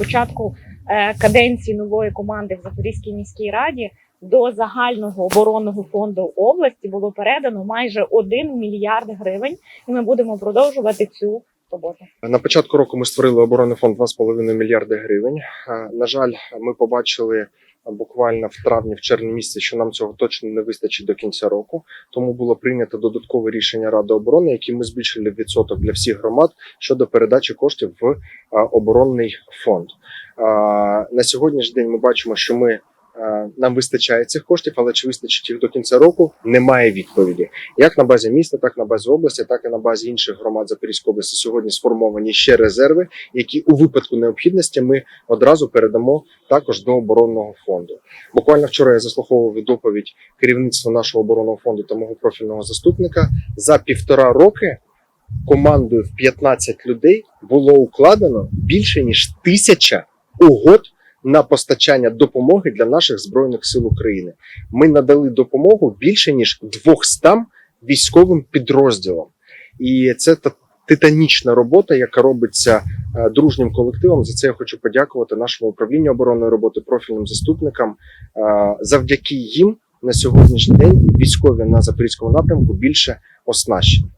початку е, каденції нової команди в Запорізькій міській раді до загального оборонного фонду області було передано майже 1 мільярд гривень, і ми будемо продовжувати цю роботу. На початку року ми створили оборонний фонд 2,5 мільярди гривень. Е, На жаль, ми побачили буквально в травні, в червні місяці, що нам цього точно не вистачить до кінця року. Тому було прийнято додаткове рішення Ради оборони, яким ми збільшили відсоток для всіх громад щодо передачі коштів в оборонний фонд. На сьогоднішній день ми бачимо, що ми. Е, Нам вистачає цих коштів, але чи вистачить їх до кінця року? Немає відповіді. Як на базі міста, так на базі області, так і на базі інших громад Запорізької області сьогодні сформовані ще резерви, які у випадку необхідності ми одразу передамо також до оборонного фонду. Буквально вчора я заслуховував доповідь керівництва нашого оборонного фонду та мого профільного заступника. За півтора роки командою в 15 людей було укладено більше ніж тисяча угод на постачання допомоги для наших збройних сил України. Ми надали допомогу більше ніж 200 військовим підрозділам, і це та титанічна робота, яка робиться е, дружнім колективом. За це я хочу подякувати нашому управлінню оборонної роботи, профільним заступникам. Е, Завдяки їм на сьогоднішній день військові на запорізькому напрямку більше оснащені.